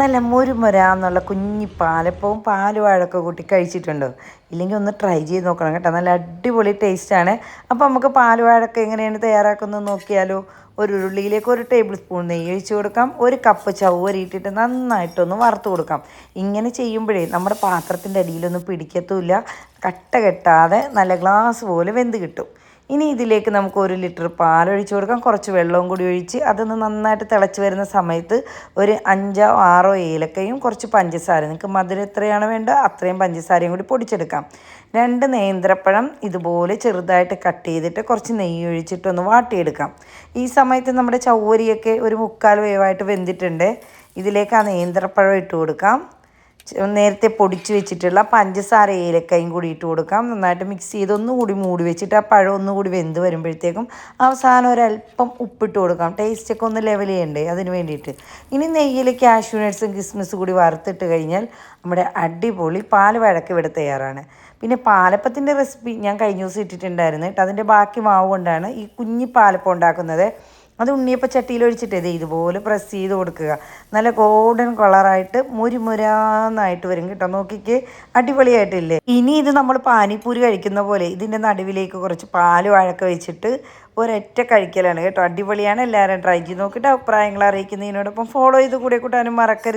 നല്ല മുരുമുര എന്നുള്ള കുഞ്ഞി പാലപ്പവും പാലുവാഴൊക്കെ കൂട്ടി കഴിച്ചിട്ടുണ്ടോ. ഇല്ലെങ്കിൽ ഒന്ന് ട്രൈ ചെയ്ത് നോക്കണം കേട്ടോ. നല്ല അടിപൊളി ടേസ്റ്റാണ് അപ്പോൾ നമുക്ക് പാലുവാഴൊക്കെ എങ്ങനെയാണ് തയ്യാറാക്കുന്നത് നോക്കിയാലോ. ഒരു ഉരുളിയിലേക്ക് ഒരു ടേബിൾ സ്പൂൺ നെയ്യ് ഒഴിച്ച് കൊടുക്കാം. ഒരു കപ്പ് ചവ്വരിയിട്ടിട്ട് നന്നായിട്ടൊന്ന് വറുത്ത് കൊടുക്കാം. ഇങ്ങനെ ചെയ്യുമ്പോഴേ നമ്മുടെ പാത്രത്തിന്റെ അടിയിലൊന്നും പിടിക്കത്തുമില്ല. കട്ട കെട്ടാതെ നല്ല ഗ്ലാസ് പോലെ വെന്ത് കിട്ടും. ഇനി ഇതിലേക്ക് നമുക്ക് ഒരു ലിറ്റർ പാലൊഴിച്ച് കൊടുക്കാം. കുറച്ച് വെള്ളവും കൂടി ഒഴിച്ച് അതൊന്ന് നന്നായിട്ട് തിളച്ച് വരുന്ന സമയത്ത് ഒരു അഞ്ചോ ആറോ ഏലക്കയും കുറച്ച് പഞ്ചസാര നിങ്ങൾക്ക് മധുരം എത്രയാണ് വേണ്ട അത്രയും പഞ്ചസാരയും കൂടി പൊടിച്ചെടുക്കാം. രണ്ട് നേന്ത്രപ്പഴം ഇതുപോലെ ചെറുതായിട്ട് കട്ട് ചെയ്തിട്ട് കുറച്ച് നെയ്യ് ഒഴിച്ചിട്ടൊന്ന് വാട്ടിയെടുക്കാം. ഈ സമയത്ത് നമ്മുടെ ചൗവരിയൊക്കെ ഒരു മുക്കാൽ വേവായിട്ട് വെന്തിട്ടുണ്ട്. ഇതിലേക്ക് ആ നേന്ത്രപ്പഴം ഇട്ട് കൊടുക്കാം. നേരത്തെ പൊടിച്ച് വെച്ചിട്ടുള്ള പഞ്ചസാര ഏലക്കയും കൂടി ഇട്ട് കൊടുക്കാം. നന്നായിട്ട് മിക്സ് ചെയ്ത് ഒന്നുകൂടി മൂടി വെച്ചിട്ട് ആ പഴം ഒന്നുകൂടി വെന്ത് വരുമ്പോഴത്തേക്കും അവസാനം ഒരല്പം ഉപ്പിട്ട് കൊടുക്കാം. ടേസ്റ്റൊക്കെ ഒന്ന് ലെവൽ ചെയ്യണ്ടേ അതിന് വേണ്ടിയിട്ട്. ഇനി നെയ്യിൽ കാഷ്യൂ നട്ട്സും കൂടി വറുത്തിട്ട് കഴിഞ്ഞാൽ നമ്മുടെ അടിപൊളി പാൽ വഴക്ക് ഇവിടെ തയ്യാറാണ്. പിന്നെ പാലപ്പത്തിന്റെ റെസിപ്പി ഞാൻ കഴിഞ്ഞ ദിവസം ഇട്ടിട്ടുണ്ടായിരുന്നു. കേട്ടോ അതിന്റെ ബാക്കി മാവ് കൊണ്ടാണ് ഈ കുഞ്ഞി പാലപ്പം ഉണ്ടാക്കുന്നത്. അത് ഉണ്ണിയപ്പ ചട്ടിയിൽ ഒഴിച്ചിട്ട് ഇത് ഇതുപോലെ പ്രസ് ചെയ്ത് കൊടുക്കുക. നല്ല ഗോൾഡൻ കളറായിട്ട് മുരിമുരാന്നായിട്ട് വരും കേട്ടോ. നോക്കിക്ക് അടിപൊളിയായിട്ടില്ലേ? ഇനി ഇത് നമ്മൾ പാനിപ്പൂരി കഴിക്കുന്ന പോലെ ഇതിന്റെ നടുവിലേക്ക് കുറച്ച് പാൽ വഴക്ക വെച്ചിട്ട് ഒരൊറ്റ കഴിക്കലാണ് കേട്ടോ. അടിപൊളിയാണ് എല്ലാവരും ട്രൈ ചെയ്ത് നോക്കിയിട്ട് അഭിപ്രായങ്ങൾ അറിയിക്കുന്നതിനോടൊപ്പം ഫോളോ ചെയ്ത് കൂടെ കൂട്ടാനും മറക്കരുത്.